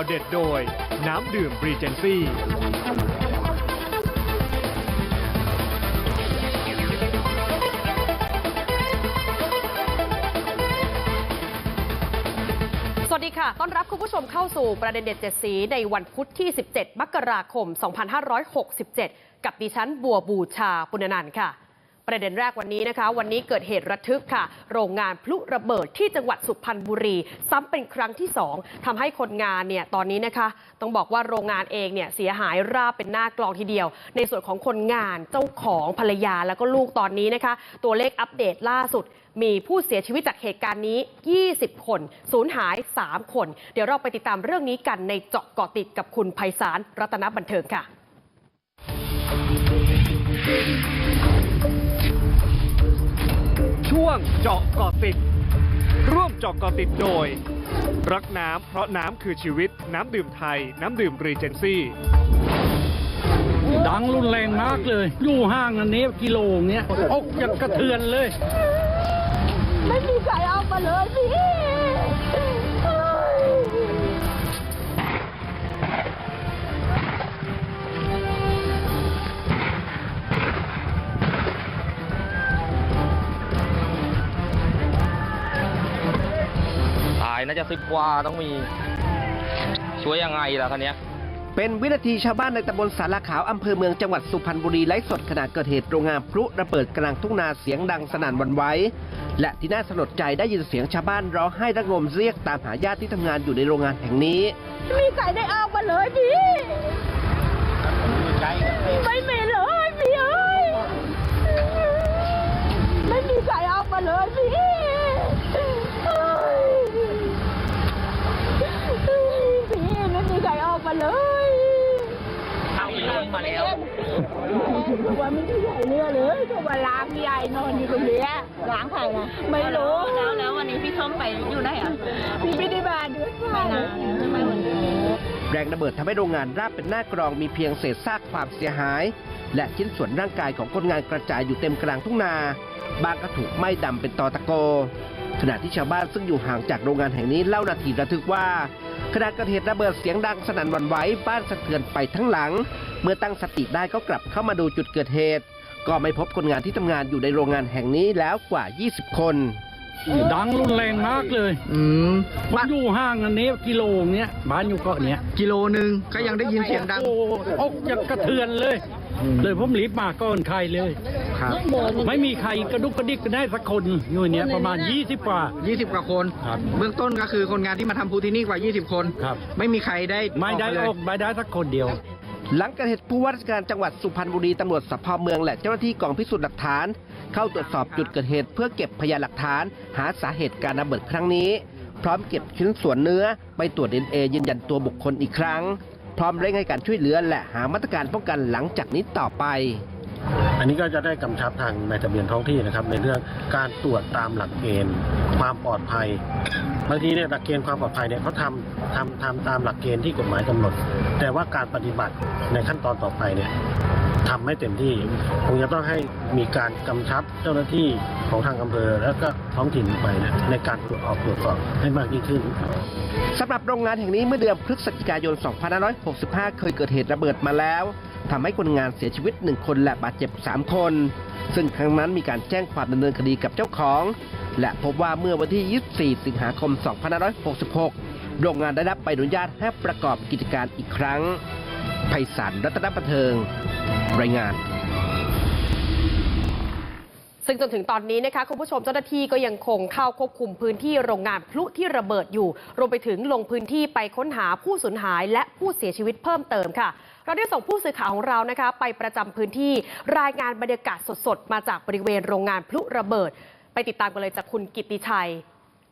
เจาวเด็ดโดย น้ำดื่มบรีเจนซี่สวัสดีค่ะ ต้อนรับคุณผู้ชมเข้าสู่ประเด็นเด็ดเจ็ดสีในวันพุธที่ 17 มกราคม 2567 กับดิฉันบัวบูชาปุณนันท์ค่ะ ประเด็นแรกวันนี้นะคะ วันนี้เกิดเหตุระทึกค่ะ โรงงานพลุระเบิดที่จังหวัดสุพรรณบุรี ซ้ำเป็นครั้งที่ 2ทำให้คนงานเนี่ยตอนนี้นะคะ ต้องบอกว่าโรงงานเองเนี่ยเสียหายราบเป็นหน้ากลองทีเดียว ในส่วนของคนงานเจ้าของภรรยาแล้วก็ลูกตอนนี้นะคะ ตัวเลขอัปเดตล่าสุดมีผู้เสียชีวิตจากเหตุการณ์นี้ 20 คน สูญหาย 3 คน เดี๋ยวเราไปติดตามเรื่องนี้กันในเจาะเกาะติดกับคุณไพศาลรัตนบันเทิงค่ะ ช่วงเจาะเกาะติด ร่วมเจาะเกาะติดโดย รักน้ำเพราะน้ำคือชีวิต น้ำดื่มไทย น้ำดื่มบรีเจนซี่ ดังรุนแรงมากเลย อยู่ห่างอันนี้กิโลเนี้ยอกจะกระเทือนเลย ไม่มีใครเอามาเลยพี่ายน่าจะสิบกว่าต้องมี ช่วยยังไงล่ะคันเนี้ยเป็นวินาทีชาวบ้านในตำบลสารขาวอำเภอเมืองจังหวัดสุพรรณบุรีไลฟ์สดขณะเกิดเหตุโรงงานพลุระเบิดกลางทุ่งนาเสียงดังสนั่นหวันไหวและที่น่าสลดใจได้ยินเสียงชาวบ้านร้องไห้ระงมเรียกตามหาญาติที่ทำงานอยู่ในโรงงานแห่งนี้ไม่มีใครได้เอามาเลยพี่ไม่มีเลยพี่เอ้ยไม่มีใครเอามาเลยพี่เฮ้ยพี่ไม่มีใครเอามาเลยเอามา แล้วว่าไม่ได้ใหญ่เรือเลยก็ว่าล้างใหญ่นอนอยู่ตรงเนี้ยล้างใครนะไม่รู้แล้วแล้ววันนี้พี่ส้มไปอยู่ไหนอะพี่ไม่ได้มาด้วยไม่นานใช่ไหมวันนี้แรงระเบิดทำให้โรงงานราบเป็นหน้ากรองมีเพียงเศษซากความเสียหาย และชิ้นส่วนร่างกายของคนงานกระจายอยู่เต็มกลางทุ่งนาบางก็ถูกไหม้ดำเป็นตอตะโกขณะที่ชาวบ้านซึ่งอยู่ห่างจากโรงงานแห่งนี้เล่านาทีระทึกว่า ขณะเกิดเหตุระเบิดเสียงดังสนั่นหวันไหวบ้านสะเทือนไปทั้งหลัง เมื่อตั้งสติได้ก็กลับเข้ามาดูจุดเกิดเหตุ ก็ไม่พบคนงานที่ทำงานอยู่ในโรงงานแห่งนี้แล้วกว่า 20 คน ดังรุนแรงมากเลยอืมผมอยู่ห่างอันนี้กิโลเนี้ยบ้านอยู่เกาะเนี้ยกิโลหนึ่งก็ยังได้ยินเสียงดังโอ้อกจะกระเทือนเลย เลยผมรีบมาก่อนใครเลย ครับไม่มีใครกระดุกกระดิกกันได้สักคนอยู่เนี้ยประมาณ 20 กว่า 20 กว่าคนครับเบื้องต้นก็คือคนงานที่มาทำพูที่นี่กว่า 20 คนครับไม่มีใครได้ไม่ได้ปเลยออกไม่ได้สักคนเดียวหลังเกิดเหตุผู้ว่าราชการจังหวัดสุพรรณบุรีตำรวจสพเมืองและเจ้าหน้าที่กองพิสูจน์หลักฐาน เข้าตรวจสอบจุดเกิดเหตุเพื่อเก็บพยานหลักฐาน หาสาเหตุการระเบิดครั้งนี้ พร้อมเก็บชิ้นส่วนเนื้อ ไปตรวจดีเอ็นเอยืนยันตัวบุคคลอีกครั้ง พร้อมเร่งให้การช่วยเหลือและหามาตรการป้องกันหลังจากนี้ต่อไป อันนี้ก็จะได้กำชับทางนายทะเบียนท้องที่นะครับ ในเรื่องการตรวจตามหลักเกณฑ์ความปลอดภัยบางทีเนี่ยหลักเกณฑ์ความปลอดภัยเนี่ยเขาทำทำทำตามหลักเกณฑ์ที่กฎหมายกำหนด แต่ว่าการปฏิบัติในขั้นตอนต่อไปเนี่ยทำไม่เต็มที่คงจะต้องให้มีการกำชับเจ้าหน้าที่ของทางอำเภอ แล้วก็ท้องถิ่นไปเนี่ยในการตรวจออกตรวจสอบให้มากยิ่งขึ้นสำหรับโรงงานแห่งนี้เมื่อเดือนพฤศจิกายน 2565 เคยเกิดเหตุระเบิดมาแล้ว ทำให้คนงานเสียชีวิต 1 คนและบาดเจ็บ 3 คน ซึ่งครั้งนั้นมีการแจ้งความดำเนินคดีกับเจ้าของ และพบว่าเมื่อวันที่ 24 สิงหาคม 2566 โรงงานได้รับใบอนุญาตให้ประกอบกิจการอีกครั้งไพศาลรัตนบันเทิง รายงานซึ่งจนถึงตอนนี้นะคะคุณผู้ชมเจ้าหน้าที่ก็ยังคงเข้าควบคุมพื้นที่โรงงานพลุที่ระเบิดอยู่ รวมไปถึงลงพื้นที่ไปค้นหาผู้สูญหายและผู้เสียชีวิตเพิ่มเติมค่ะ เราได้ส่งผู้สื่อข่าวของเรานะคะ ไปประจำพื้นที่รายงานบรรยากาศสดๆ มาจากบริเวณโรงงานพลุระเบิด ไปติดตามกันเลยจากคุณกิตติชัย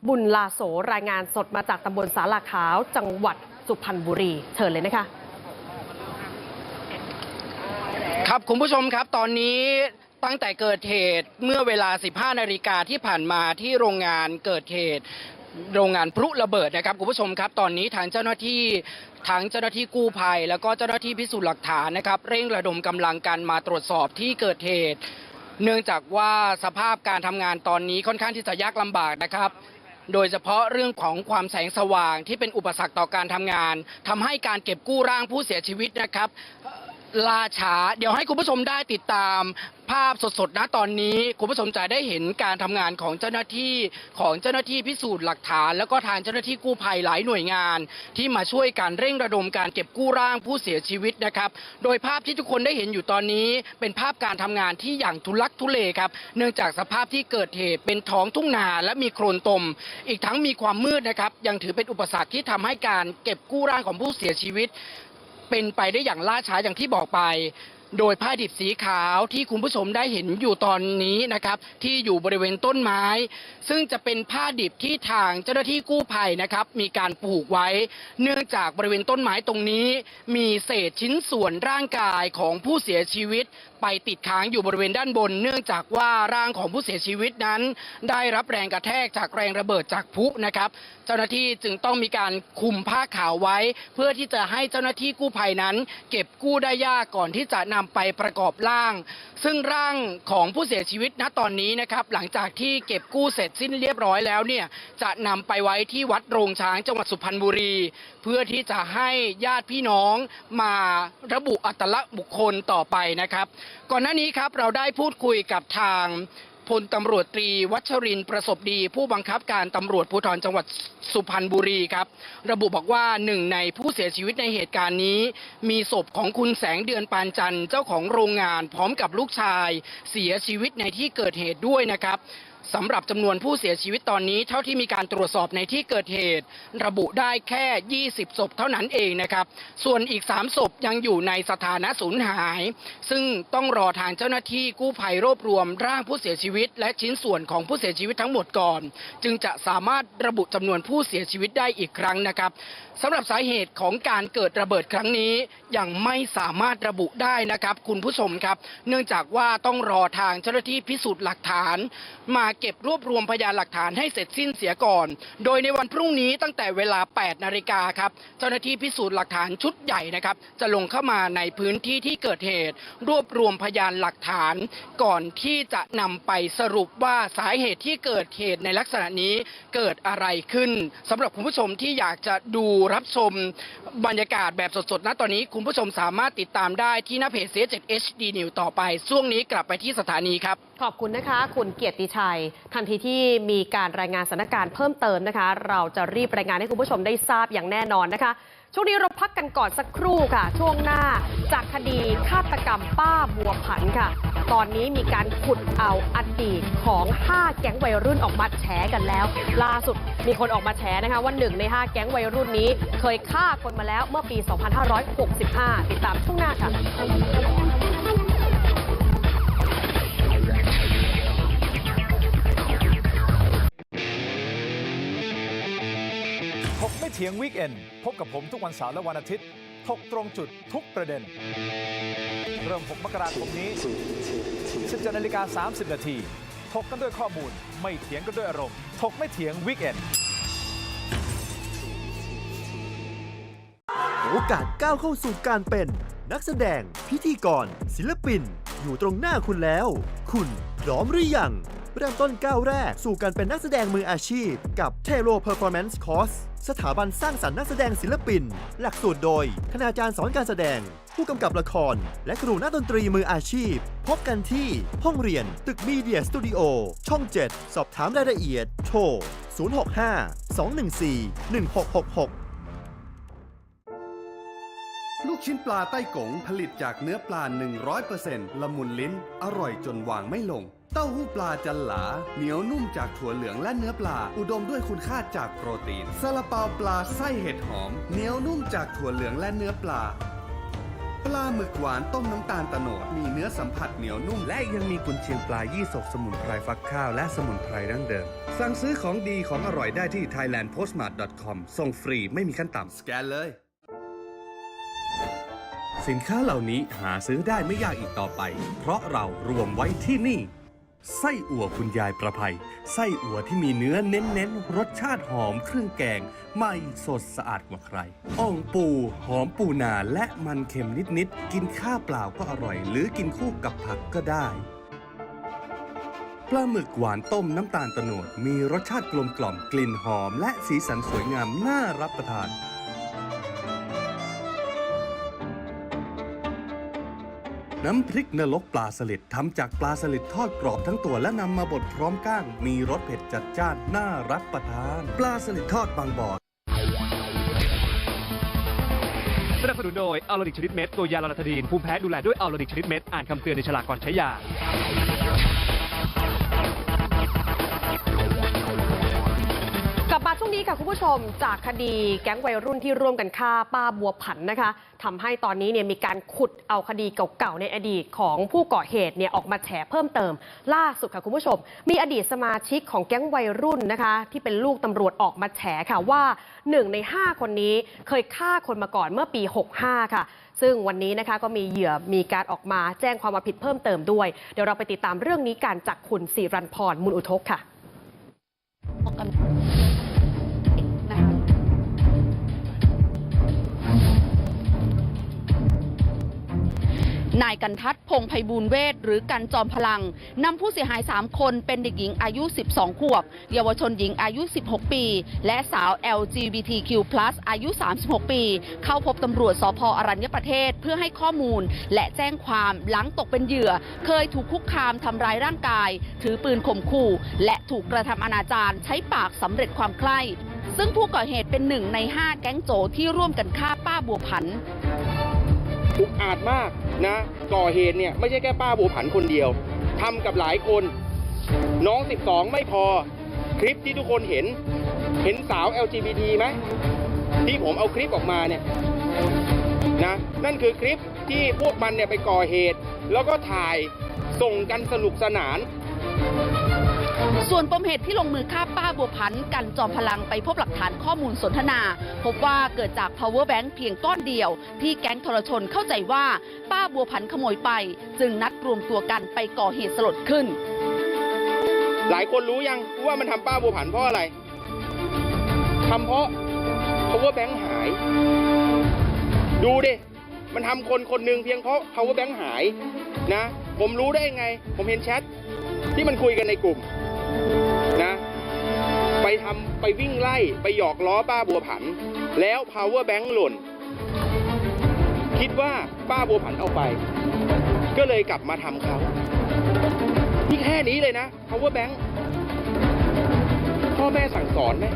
บุญลาโสรายงานสดมาจากตำบลสาลาขาว จังหวัดสุพรรณบุรี เชิญเลยนะคะครับคุณผู้ชมครับตอนนี้ตั้งแต่เกิดเหตุเมื่อเวลา 15 นาฬิกาที่ผ่านมาที่โรงงานเกิดเหตุ โรงงานพลุระเบิดนะครับคุณผู้ชมครับตอนนี้ทางเจ้าหน้าที่ทั้งเจ้าหน้าที่กู้ภัย แล้วก็เจ้าหน้าที่พิสูจน์หลักฐานนะครับเร่งระดมกำลังกันมาตรวจสอบที่เกิดเหตุ เนื่องจากว่าสภาพการทำงานตอนนี้ค่อนข้างที่จะยากลำบากนะครับโดยเฉพาะเรื่องของความแสงสว่างที่เป็นอุปสรรคต่อการทำงานทำให้การเก็บกู้ร่างผู้เสียชีวิตนะครับ ล่าช้าเดี๋ยวให้คุณผู้ชมได้ติดตามภาพสดๆนะตอนนี้ คุณผู้ชมจะได้เห็นการทำงานของเจ้าหน้าที่ของเจ้าหน้าที่พิสูจน์หลักฐาน แล้วก็ทางเจ้าหน้าที่กู้ภัยหลายหน่วยงาน ที่มาช่วยการเร่งระดมการเก็บกู้ร่างผู้เสียชีวิตนะครับ โดยภาพที่ทุกคนได้เห็นอยู่ตอนนี้ เป็นภาพการทำงานที่อย่างทุลักทุเลครับ เนื่องจากสภาพที่เกิดเหตุเป็นท้องทุ่งนาและมีโคลนตม อีกทั้งมีความมืดนะครับยังถือเป็นอุปสรรคที่ทำให้การเก็บกู้ร่างของผู้เสียชีวิต เป็นไปได้อย่างล่าช้าอย่างที่บอกไป โดยผ้าดิบสีขาวที่คุณผู้ชมได้เห็นอยู่ตอนนี้นะครับ ที่อยู่บริเวณต้นไม้ ซึ่งจะเป็นผ้าดิบที่ทางเจ้าหน้าที่กู้ภัยนะครับ มีการผูกไว้ เนื่องจากบริเวณต้นไม้ตรงนี้ มีเศษชิ้นส่วนร่างกายของผู้เสียชีวิตไปติดค้างอยู่บริเวณด้านบน เนื่องจากว่าร่างของผู้เสียชีวิตนั้น ได้รับแรงกระแทกจากแรงระเบิดจากพุนะครับ เจ้าหน้าที่จึงต้องมีการคุมผ้าขาวไว้ เพื่อที่จะให้เจ้าหน้าที่กู้ภัยนั้น เก็บกู้ได้ยากก่อนที่จะนำไปประกอบร่าง ซึ่งร่างของผู้เสียชีวิตณตอนนี้นะครับ หลังจากที่เก็บกู้เสร็จสิ้นเรียบร้อยแล้วเนี่ยจะนำไปไว้ที่วัดโรงช้างจังหวัดสุพรรณบุรี เพื่อที่จะให้ญาติพี่น้องมาระบุอัตลักษณ์บุคคลต่อไปนะครับก่อนหน้านี้ครับเราได้พูดคุยกับทางพลตำรวจตรีวัชรินทร์ประสบดีผู้บังคับการตำรวจภูธรจังหวัดสุพรรณบุรีครับ ระบุบอกว่าหนึ่งในผู้เสียชีวิตในเหตุการณ์นี้ มีศพของคุณแสงเดือนปานจันทร์เจ้าของโรงงานพร้อมกับลูกชายเสียชีวิตในที่เกิดเหตุด้วยนะครับ สำหรับจำนวนผู้เสียชีวิตตอนนี้เท่าที่มีการตรวจสอบในที่เกิดเหตุ ระบุได้แค่ 20 ศพเท่านั้นเองนะครับ ส่วนอีก 3 ศพยังอยู่ในสถานะสูญหาย ซึ่งต้องรอทางเจ้าหน้าที่กู้ภัยรวบรวมร่างผู้เสียชีวิต และชิ้นส่วนของผู้เสียชีวิตทั้งหมดก่อน จึงจะสามารถระบุจำนวนผู้เสียชีวิตได้อีกครั้งนะครับสำหรับสาเหตุของการเกิดระเบิดครั้งนี้ยังไม่สามารถระบุได้นะครับ คุณผู้ชมครับ เนื่องจากว่าต้องรอทางเจ้าหน้าที่พิสูจน์หลักฐานมาเก็บรวบรวมพยานหลักฐานให้เสร็จสิ้นเสียก่อน โดยในวันพรุ่งนี้ตั้งแต่เวลา 8 นาฬิกาครับ เจ้าหน้าที่พิสูจน์หลักฐานชุดใหญ่นะครับ จะลงเข้ามาในพื้นที่ที่เกิดเหตุ รวบรวมพยานหลักฐาน ก่อนที่จะนำไปสรุปว่าสาเหตุที่เกิดเหตุในลักษณะนี้เกิดอะไรขึ้นสำหรับคุณผู้ชมที่อยากจะดูรับชมบรรยากาศแบบสดๆณตอนนี้คุณผู้ชมสามารถติดตามได้ที่หน้าเพจ c 7 HD News ต่อไปช่วงนี้กลับไปที่สถานีครับ ขอบคุณนะคะ คุณเกียรติชัยทันทีที่มีการรายงานสถานการณ์เพิ่มเติมนะคะ เราจะรีบรายงานให้คุณผู้ชมได้ทราบอย่างแน่นอนนะคะ ช่วงนี้เราพักกันก่อนสักครู่ค่ะ ช่วงหน้าจากคดีฆาตกรรมป้าบัวผันค่ะ ตอนนี้มีการขุดเอาอดีตของ 5 แก๊งวัยรุ่นออกมาแฉกันแล้ว ล่าสุดมีคนออกมาแฉนะคะว่าหนึ่งใน 5 แก๊งวัยรุ่นนี้ เคยฆ่าคนมาแล้วเมื่อปี 2565 ติดตามช่วงหน้าค่ะ ไม่เถียงวีคเอนพบกับผมทุกวันเสาร์และวันอาทิตย์ถกตรงจุดทุกประเด็น เริ่ม 6 มกราคมนี้ 17นาฬิกา30 นาทีถกกันด้วยข้อมูล ไม่เถียงกันด้วยอารมณ์ถกไม่เถียงวีคเอนโอกาสก้าวเข้าสู่การเป็น นักแสดง พิธีกร ศิลปิน อยู่ตรงหน้าคุณแล้ว คุณพร้อมหรือยังเริ่มต้นก้าวแรกสู่การเป็นนักแสดงมืออาชีพ กับ t e r o Performance Course สถาบันสร้างสรรค์นักแสดงศิลปิน หลักสูตรโดย คณาจารย์สอนการแสดง ผู้กำกับละคร และครูนักดนตรีมืออาชีพ พบกันที่ห้องเรียนตึกมีเดียสตูดิโอช่อง 7 สอบถามรายละเอียด โทร 065 214 1666ลูกชิ้นปลาใต้กงผลิตจากเนื้อปลา 100%ละมุนลิ้น อร่อยจนวางไม่ลง เต้าหู้ปลาจันหลา เหนียวนุ่มจากถั่วเหลืองและเนื้อปลา อุดมด้วยคุณค่าจากโปรตีนซาลาเปาปลาไส้เห็ดหอม เหนียวนุ่มจากถั่วเหลืองและเนื้อปลา ปลาหมึกหวานต้มน้ำตาลตะโนดมีเนื้อสัมผัสเหนียวนุ่ม และยังมีกุนเชียงปลายี่สกสมุนไพรฟักข้าวและสมุนไพรดั้งเดิม สั่งซื้อของดีของอร่อยได้ที่ thailandpostmart.com ส่งฟรีไม่มีขั้นต่ำสแกนเลย สินค้าเหล่านี้หาซื้อได้ไม่ยากอีกต่อไป เพราะเรารวมไว้ที่นี่ ไส้อั่วคุณยายประภัย ไส้อั่วที่มีเนื้อเน้นๆ รสชาติหอมเครื่องแกง ไม่สดสะอาดกว่าใครอ่องปู หอมปูนาและมันเค็มนิดๆ กินข้าวเปล่าก็อร่อย หรือกินคู่กับผักก็ได้ปลาหมึกหวานต้มน้ำตาลตะโนด มีรสชาติกลมกล่อมกลิ่นหอม และสีสันสวยงามน่ารับประทาน น้ำพริกนรกปลาสลิดทำจากปลาสลิดทอดกรอบทั้งตัวและนำมาบดพร้อมก้าง มีรสเผ็ดจัดจ้านน่ารับประทาน ปลาสลิดทอดบางบ่อสนับสนุนโดยอัลโลดิกชนิดเม็ดตัวยาลาลาทดีนภูมิแพ้ดูแลด้วยอัลโลดิกชนิดเม็ดอ่านคำเตือนในฉลากก่อนใช้ยา ช่วงนี้ค่ะคุณผู้ชมจากคดีแก๊งวัยรุ่นที่ร่วมกันฆ่าป้าบัวผันนะคะทำให้ตอนนี้เนี่ยมีการขุดเอาคดีเก่าๆในอดีตของผู้ก่อเหตุเนี่ยออกมาแฉเพิ่มเติม ล่าสุดค่ะคุณผู้ชม มีอดีตสมาชิกของแก๊งวัยรุ่นนะคะ ที่เป็นลูกตำรวจออกมาแฉค่ะว่าหนึ่งใน 5 คนนี้เคยฆ่าคนมาก่อนเมื่อปี 65 ค่ะ ซึ่งวันนี้นะคะก็มีเหยื่อมีการออกมาแจ้งความผิดเพิ่มเติมด้วยเดี๋ยวเราไปติดตามเรื่องนี้กันจากคุณสิรันพรมุลอุทกค่ะ นายกันทัศน์พงไพบูลเวทหรือกันจอมพลังนำผู้เสียหาย 3 คนเป็นเด็กหญิงอายุ 12 ขวบ เยาวชนหญิงอายุ 16 ปี และสาว LGBTQ+ อายุ 36 ปี เข้าพบตำรวจสพอรัญญประเทศเพื่อให้ข้อมูล และแจ้งความหลังตกเป็นเหยื่อ เคยถูกคุกคามทำร้ายร่างกาย ถือปืนข่มขู่ และถูกกระทำอนาจารใช้ปากสำเร็จความใคร่ซึ่งผู้ก่อเหตุเป็นหนึ่งใน 5 แก๊งโจที่ร่วมกันฆ่าป้าบัวผัน อุกอาจมากนะ ก่อเหตุเนี่ยไม่ใช่แค่ป้าบัวผันคนเดียวทำกับหลายคน น้อง 12 ไม่พอ คลิปที่ทุกคนเห็น เห็นสาว LGBT ไหมที่ผมเอาคลิปออกมาเนี่ยนะนั่นคือคลิปที่พวกมันเนี่ยไปก่อเหตุ แล้วก็ถ่ายส่งกันสนุกสนาน ส่วนปมเหตุที่ลงมือฆ่าป้าบัวพันธ์กันจอมพลังไปพบหลักฐานข้อมูลสนทนา พบว่าเกิดจาก power bank เพียงก้อนเดียว ที่แก๊งทรชนเข้าใจว่า ป้าบัวพันธ์ขโมยไป จึงนัดรวมตัวกันไปก่อเหตุสลดขึ้น หลายคนรู้ยังว่ามันทำป้าบัวผันเพราะอะไรทำเพราะ power bank หาย ดูดิมันทำคนคนหนึ่งเพียงเพราะ power bank หายนะ ผมรู้ได้ไง ผมเห็นแชทที่มันคุยกันในกลุ่ม นะ ไปทำไปวิ่งไล่ไปหยอกล้อป้าบัวผัน แล้ว power bank หล่น คิดว่าป้าบัวผันเอาไป ก็เลยกลับมาทำเขานี่แค่นี้เลยนะ power bank พ่อแม่สั่งสอนไหม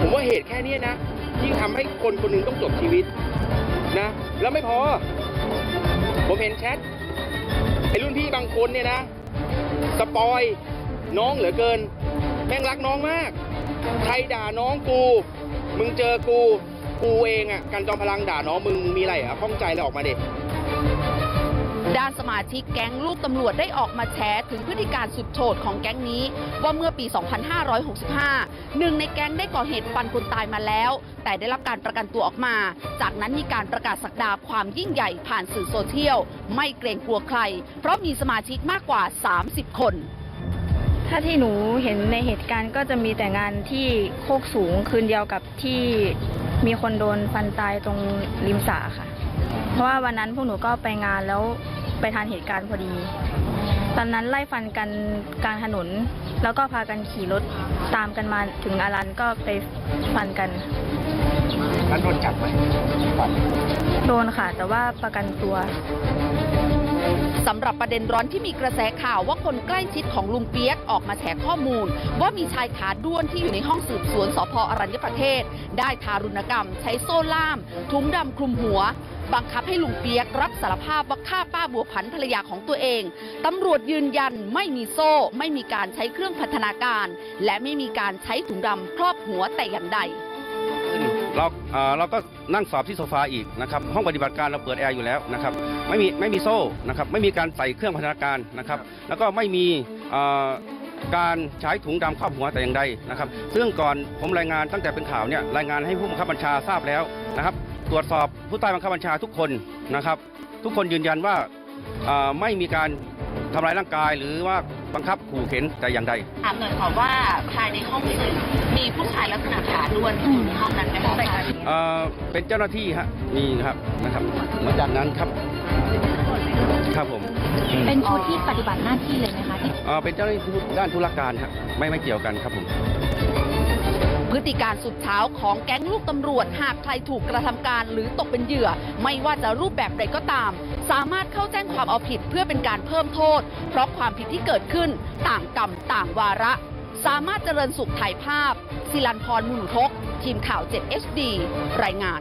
ผมว่าเหตุแค่นี้นะ ยิ่งทำให้คนคนหนึ่งต้องจบชีวิตนะ แล้วไม่พอ ผมเห็นแชทไอ้รุ่นพี่บางคนเนี่ยนะ สปอยน้องเหลือเกิน แม่งรักน้องมาก ใครด่าน้องกู มึงเจอกู กูเองอะ่ะ กันจอมพลังด่าน้องมึงมีอะไรอะข้องใจเลยออกมาเด็ ด้านสมาชิกแก๊งลูกตำรวจได้ออกมาแฉถึงพฤติการสุดโฉดของแก๊งนี้ ว่าเมื่อปี 2565 หนึ่งในแก๊งได้ก่อเหตุฟันคนตายมาแล้ว แต่ได้รับการประกันตัวออกมา จากนั้นมีการประกาศสักดาความยิ่งใหญ่ผ่านสื่อโซเชียล ไม่เกรงกลัวใคร เพราะมีสมาชิกมากกว่า 30 คน ถ้าที่หนูเห็นในเหตุการณ์ก็จะมีแต่งานที่โคกสูงคืนเดียวกับที่มีคนโดนฟันตายตรงริมสระค่ะ เพราะว่าวันนั้นพวกหนูก็ไปงานแล้ว ไปทานเหตุการณ์พอดี ตอนนั้นไล่ฟันกันกลางถนน แล้วก็พากันขี่รถตามกันมาถึงอารันก็ไปฟันกันนั้นโดนจับไหมโดนค่ะ แต่ว่าประกันตัว สำหรับประเด็นร้อนที่มีกระแสข่าวว่าคนใกล้ชิดของลุงเปียกออกมาแฉข้อมูล ว่ามีชายขาด้วนที่อยู่ในห้องสืบสวนสพอรัญญประเทศ ได้ทารุณกรรม ใช้โซ่ล่ามทุงดำคลุมหัว บังคับให้ลุงเปียกรับสารภาพว่าฆ่าป้าบัวผันภรรยาของตัวเองตำรวจยืนยันไม่มีโซ่ ไม่มีการใช้เครื่องพัฒนาการ และไม่มีการใช้ถุงดำครอบหัวแต่อย่างใด เราเอ่อเราก็นั่งสอบที่โซฟาอีกนะครับห้องปฏิบัติการเราเปิดแอร์อยู่แล้วนะครับไม่มีไม่มีโซ่นะครับไม่มีการใส่เครื่องพัฒนาการนะครับแล้วก็ไม่มีเอ่อการใช้ถุงดำครอบหัวแต่อย่างใดนะครับ ซึ่งก่อนผมรายงานตั้งแต่เป็นข่าวเนี่ยรายงานให้ผู้บังคับบัญชาทราบแล้วนะครับ ตรวจสอบผู้ใต้บังคับบัญชาทุกคนนะครับ ทุกคนยืนยันว่าเอ่อไม่มีการ ทำร้ายร่างกายหรือว่าบังคับขู่เข็นแต่อย่างใดถามหน่อยค่ะว่าภายในห้องสืบมีผู้ชายลักษณะขาด้วนอยู่ในห้องนั้นไหมคะเอ่อเป็นเจ้าหน้าที่ฮะมีครับนะครับเหมือนจากนั้นครับครับผมเป็นชุดที่ปฏิบัติหน้าที่เลยไหมคะที่เอ่อเป็นเจ้าหน้าที่ด้านธุรการครับไม่ไม่เกี่ยวกันครับผม พฤติการสุดเช้าของแก๊งลูกตำรวจหากใครถูกกระทำการหรือตกเป็นเหยื่อ ไม่ว่าจะรูปแบบใดก็ตาม สามารถเข้าแจ้งความเอาผิดเพื่อเป็นการเพิ่มโทษ เพราะความผิดที่เกิดขึ้น ต่างกรรมต่างวาระ สามารถเจริญสุขถ่ายภาพ ศิลันพรมุนทก ทีมข่าว 7 HD รายงาน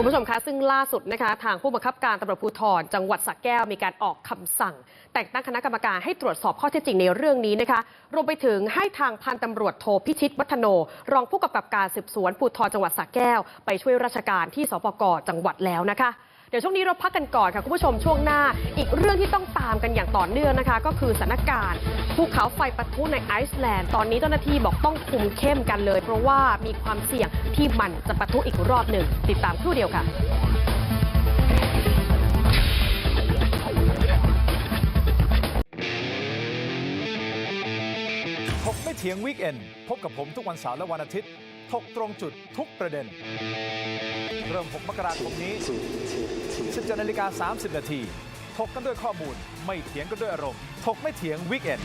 คุณผู้ชมคะซึ่งล่าสุดนะคะทางผู้บังคับการตำรวจภูธรจังหวัดสระแก้วมีการออกคำสั่ง แต่งตั้งคณะกรรมการให้ตรวจสอบข้อเท็จจริงในเรื่องนี้นะคะรวมไปถึงให้ทางพันตำรวจโทพิชิตวัฒโน รองผู้กำกับการสืบสวนภูธรจังหวัดสระแก้ว ไปช่วยราชการที่สปกจังหวัดแล้วนะคะ เดี๋ยวช่วงนี้เราพักกันก่อนค่ะคุณผู้ชมช่วงหน้า อีกเรื่องที่ต้องตามกันอย่างต่อเนื่องนะคะ ก็คือสถานการณ์ภูเขาไฟปะทุในไอซ์แลนด์ตอนนี้เจ้าหน้าที่บอกต้องคุมเข้มกันเลย เพราะว่ามีความเสี่ยงที่มันจะปะทุอีกรอบหนึ่งติดตามครู่เดียวค่ะถกไม่เถียงวีคเอนพบกับผมทุกวันเสาร์และวันอาทิตย์ ถกตรงจุดทุกประเด็น เริ่ม 6 มกราคมนี้ 17นาฬิกา30 นาที ถกกันด้วยข้อมูล ไม่เถียงกันด้วยอารมณ์ ถกไม่เถียงวีคเอน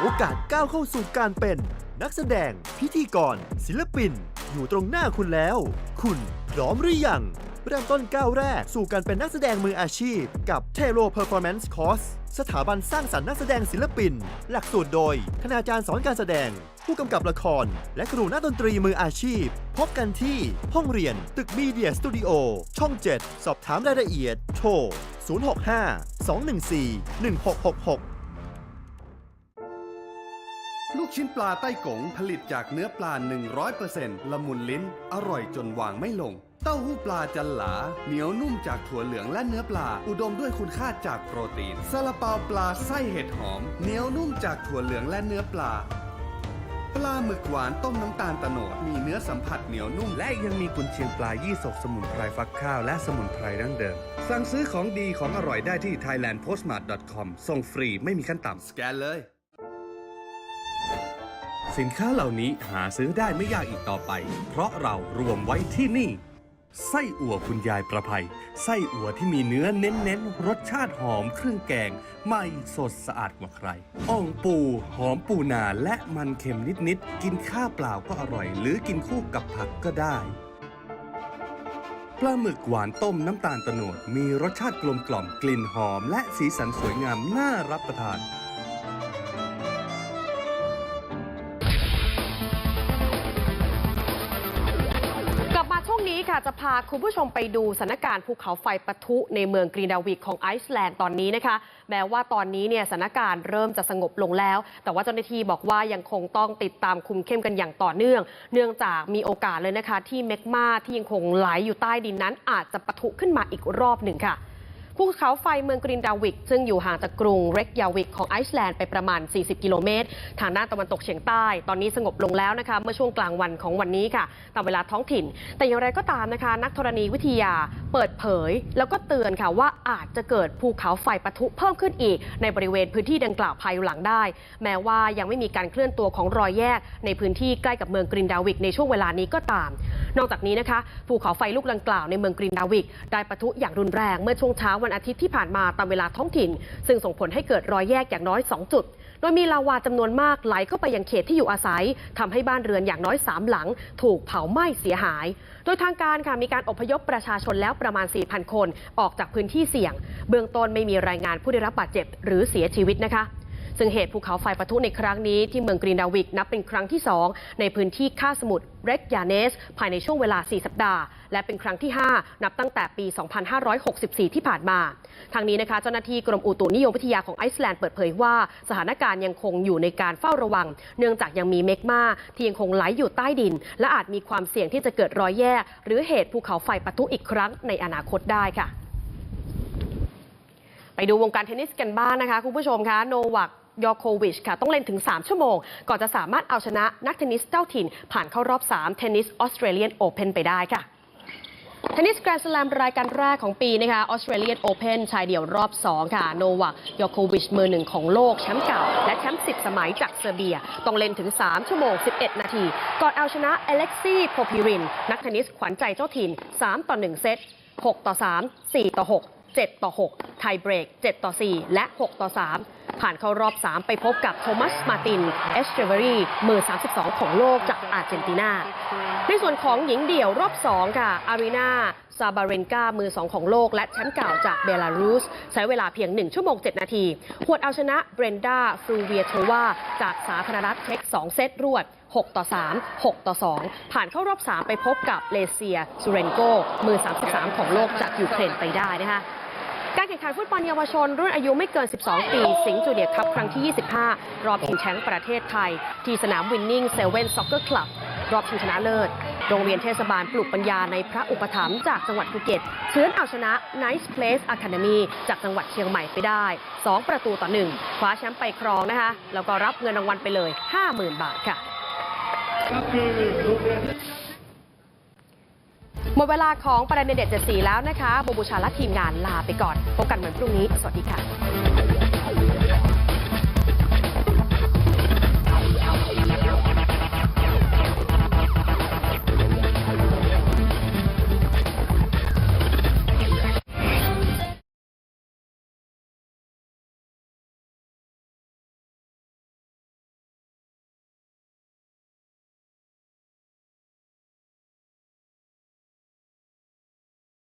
โอกาสก้าวเข้าสู่การเป็นนักแสดง พิธีกร ศิลปิน อยู่ตรงหน้าคุณแล้ว คุณพร้อมหรือยัง เริ่มต้นก้าวแรก สู่การเป็นนักแสดงมืออาชีพ กับ t e l o Performance Course สถาบันสร้างสรรค์นักแสดงศิลปิน หลักสูตรโดย คณาจารย์สอนการแสดง ผู้กำกับละคร และครูนักดนตรีมืออาชีพ พบกันที่ห้องเรียนตึกมีเดียสตูดิโอช่อง 7 สอบถามรายละเอียด โทร 065 214 1666ลูกชิ้นปลาใต้กงผลิตจากเนื้อปลา 100%ละมุนลิ้น อร่อยจนวางไม่ลง เต้าหู้ปลาจันหลา เหนียวนุ่มจากถั่วเหลืองและเนื้อปลา อุดมด้วยคุณค่าจากโปรตีนซาลาเปาปลาไส้เห็ดหอม เหนียวนุ่มจากถั่วเหลืองและเนื้อปลา ปลาหมึกหวานต้มน้ำตาลตะโนดมีเนื้อสัมผัสเหนียวนุ่ม และยังมีกุนเชียงปลายี่สกสมุนไพรฟักข้าวและสมุนไพรดั้งเดิม สั่งซื้อของดีของอร่อยได้ที่ thailandpostmart.com ส่งฟรีไม่มีขั้นต่ำสแกนเลยสินค้าเหล่านี้หาซื้อได้ไม่ยากอีกต่อไป เพราะเรารวมไว้ที่นี่ ไส้อั่วคุณยายประภัย ไส้อั่วที่มีเนื้อเน้นๆ รสชาติหอมเครื่องแกงไม่สดสะอาดกว่าใคร อ่องปู หอมปูนาและมันเค็มนิดๆ กินข้าวเปล่าก็อร่อย หรือกินคู่กับผักก็ได้ ปลาหมึกหวานต้มน้ำตาลตะโนด มีรสชาติกลมกล่อมกลิ่นหอม และสีสันสวยงามน่ารับประทาน ค่ะจะพาคุณผู้ชมไปดูสถานการณ์ภูเขาไฟปะทุในเมืองกรีนดาวิกของไอซ์แลนด์ตอนนี้นะคะ แม้ว่าตอนนี้เนี่ยสถานการณ์เริ่มจะสงบลงแล้ว แต่ว่าเจ้าหน้าที่บอกว่ายังคงต้องติดตามคุมเข้มกันอย่างต่อเนื่อง เนื่องจากมีโอกาสเลยนะคะ ที่เมกมาที่ยังคงไหลอยู่ใต้ดินนั้นอาจจะปะทุขึ้นมาอีกรอบหนึ่งค่ะ ภูเขาไฟเมืองกรีนดาวิก ซึ่งอยู่ห่างจากกรุงเรกยาวิกของไอซ์แลนด์ไปประมาณ 40 กิโลเมตร ทางด้านตะวันตกเฉียงใต้ ตอนนี้สงบลงแล้วนะคะ เมื่อช่วงกลางวันของวันนี้ค่ะ ตามเวลาท้องถิ่น แต่อย่างไรก็ตามนะคะ นักธรณีวิทยาเปิดเผย แล้วก็เตือนค่ะว่าอาจจะเกิดภูเขาไฟปะทุเพิ่มขึ้นอีก ในบริเวณพื้นที่ดังกล่าวภายหลังได้ แม้ว่ายังไม่มีการเคลื่อนตัวของรอยแยก ในพื้นที่ใกล้กับเมืองกรีนดาวิกในช่วงเวลานี้ก็ตาม นอกจากนี้นะคะภูเขาไฟลูกดังกล่าวในเมืองกรีนดาวิกได้ปะทุอย่างรุนแรงเมื่อช่วงเช้าวันอาทิตย์ที่ผ่านมาตามเวลาท้องถิ่น ซึ่งส่งผลให้เกิดรอยแยกอย่างน้อย 2 จุด โดยมีลาวาจำนวนมากไหลเข้าไปยังเขตที่อยู่อาศัยทำให้บ้านเรือนอย่างน้อย 3 หลัง ถูกเผาไหม้เสียหาย โดยทางการค่ะมีการอพยพประชาชนแล้วประมาณ 4,000 คนออกจากพื้นที่เสี่ยง เบื้องต้นไม่มีรายงานผู้ได้รับบาดเจ็บหรือเสียชีวิตนะคะ ซึ่งเหตุภูเขาไฟปะทุในครั้งนี้ที่เมืองกรีนดาวิกนับเป็นครั้งที่ 2 ในพื้นที่คาสมุทรเรกยาเนส ภายในช่วงเวลา 4 สัปดาห์ และเป็นครั้งที่ 5 นับตั้งแต่ปี 2564 ที่ผ่านมา ทางนี้นะคะเจ้าหน้าที่กรมอุตุนิยมวิทยาของไอซ์แลนด์เปิดเผยว่า สถานการณ์ยังคงอยู่ในการเฝ้าระวัง เนื่องจากยังมีเมกมาที่ยังคงไหลอยู่ใต้ดิน และอาจมีความเสี่ยงที่จะเกิดรอยแยก หรือเหตุภูเขาไฟปะทุอีกครั้งในอนาคตได้ค่ะ ไปดูวงการเทนนิสกันบ้างนะคะคุณผู้ชมคะโนวัก ยอโควิชค่ะต้องเล่นถึง 3 ชั่วโมง ก่อนจะสามารถเอาชนะนักเทนนิสเจ้าถิ่น ผ่านเข้ารอบ 3 เทนนิสออสเตรเลียนโอเพนไปได้ค่ะเทนนิสแกรนด์สแลมรายการแรกของปีนะคะออสเตรเลียนโอเพนชายเดี่ยวรอบ 2 ค่ะโนวัคยอโควิชมือหนึ่งของโลก แชมป์เก่า และแชมป์10 สมัยจากเซอร์เบีย ต้องเล่นถึง 3 ชั่วโมง 11 นาที ก่อนเอาชนะเอเล็กซี่โพพิริน นักเทนนิสขวัญใจเจ้าถิ่น 3 ต่อ 1 เซต 6 ต่อ 3 4 ต่อ 6 7 ต่อ 6 ไทยเบรก 7 ต่อ 4 และ 6 ต่อ 3 ผ่านเข้ารอบ 3 ไปพบกับโทมัสมาติน เอสเจเวอรีมือ 32 ของโลกจากอาร์เจนตินา ในส่วนของหญิงเดี่ยวรอบ 2 ค่ะ อารีนาซาบาเรนกา มือ 2 ของโลก และแชมป์เก่าจากเบลารุส ใช้เวลาเพียง 1 ชั่วโมง 7 นาทีหวดเอาชนะเบรนดาฟรูเวียโทวาจากสาธารณรัฐเช็ก 2 เซตรวด 6 ต่อ 3 6 ต่อ 2 ผ่านเข้ารอบ 3 ไปพบกับเลเซียซูเรนโก มือ 33 ของโลกจากยูเครนไปได้นะคะ การแข่งขันฟุตบอลเยาวชน รุ่นอายุไม่เกิน 12 ปี สิงห์จูเนียร์คัพครั้งที่ 25 รอบชิงแชมป์ประเทศไทย ที่สนามวินนิ่งเซเว่นซ็อกเกอร์คลับ รอบชิงชนะเลิศ โรงเรียนเทศบาลปลูกปัญญาในพระอุปถัมภ์จากจังหวัดภูเก็ตเฉือนเอาชนะ Nice Place Academy จากจังหวัดเชียงใหม่ไปได้ 2 ประตูต่อ 1 คว้าแชมป์ไปครองนะคะ แล้วก็รับเงินรางวัลไปเลย 50,000 บาทค่ะ หมดเวลาของประเด็นเด็ดเจ็ดสีแล้วนะคะบูบูชาและทีมงานลาไปก่อน พบกันเหมือนพรุ่งนี้ สวัสดีค่ะ